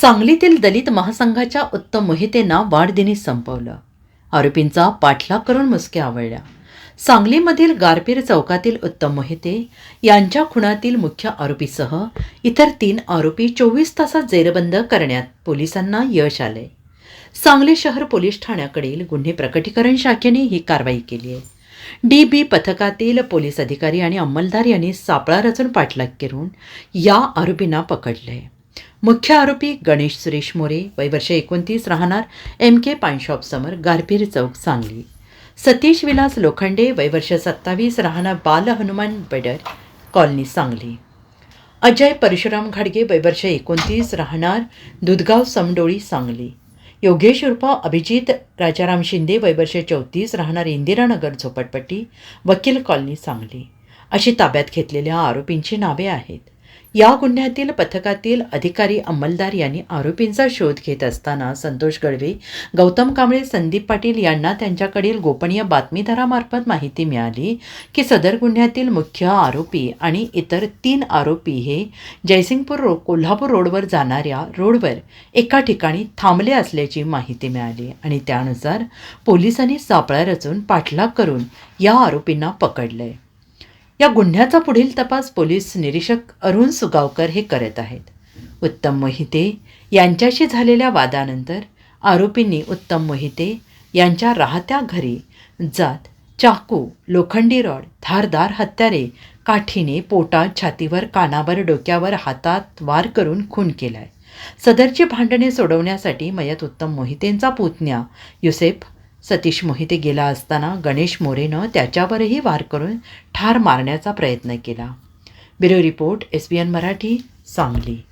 सांगलीतील दलित महासंघाच्या उत्तम मोहितेंना वाढदिनी संपवलं. आरोपींचा पाठलाग करून मुसक्या आवळल्या सांगलीमधील गारपीर चौकातील उत्तम मोहिते यांच्या खुणातील मुख्य आरोपीसह इतर तीन आरोपी चोवीस तासात जेरबंद करण्यात पोलिसांना यश आले. सांगली शहर पोलीस ठाण्याकडील गुन्हे प्रकटीकरण शाखेने ही कारवाई केली आहे. डी बी पथकातील पोलीस अधिकारी आणि अंमलदार यांनी सापळा रचून पाठलाग करून या आरोपींना पकडले. मुख्य आरोपी गणेश सुरेश मोरे वय वर्ष एकोणतीस राहणार एम के पानशॉप समोर गारपीर चौक सांगली. सतीश विलास लोखंडे वय वर्ष सत्तावीस राहणार बाल हनुमान बेडर कॉलनी सांगली. अजय परशुराम घाडगे वय वर्ष एकोणतीस राहणार दुधगाव समडोळी सांगली. योगेश उर्फ अभिजित राजाराम शिंदे वय वर्ष चौतीस राहणार इंदिरानगर झोपडपट्टी वकील कॉलनी सांगली. अशी ताब्यात घेतलेल्या आरोपींची नावे आहेत. या गुन्ह्यातील पथकातील अधिकारी अंमलदार यांनी आरोपींचा शोध घेत असताना संतोष गडवे गौतम कांबळे संदीप पाटील यांना त्यांच्याकडील गोपनीय बातमीदारामार्फत माहिती मिळाली की सदर गुन्ह्यातील मुख्य आरोपी आणि इतर तीन आरोपी हे जयसिंगपूर रो कोल्हापूर रोडवर जाणाऱ्या रोडवर एका ठिकाणी थांबले असल्याची माहिती मिळाली आणि त्यानुसार पोलिसांनी सापळा रचून पाठलाग करून या आरोपींना पकडले. या गुन्ह्याचा पुढील तपास पोलीस निरीक्षक अरुण सुगावकर हे करत आहेत. उत्तम मोहिते यांच्याशी झालेल्या वादानंतर आरोपींनी उत्तम मोहिते यांच्या राहत्या घरी जात चाकू लोखंडी रॉड धारदार हत्यारे काठीने पोटात छातीवर कानावर डोक्यावर हातात वार करून खून केलाय. सदरची भांडणे सोडवण्यासाठी मयत उत्तम मोहितेंचा पुतण्या युसेफ सतीश मोहिते गेला असताना गणेश मोरेनं त्याच्यावरही वार करून ठार मारण्याचा प्रयत्न केला. Bureau report S B N Marathi Sangli.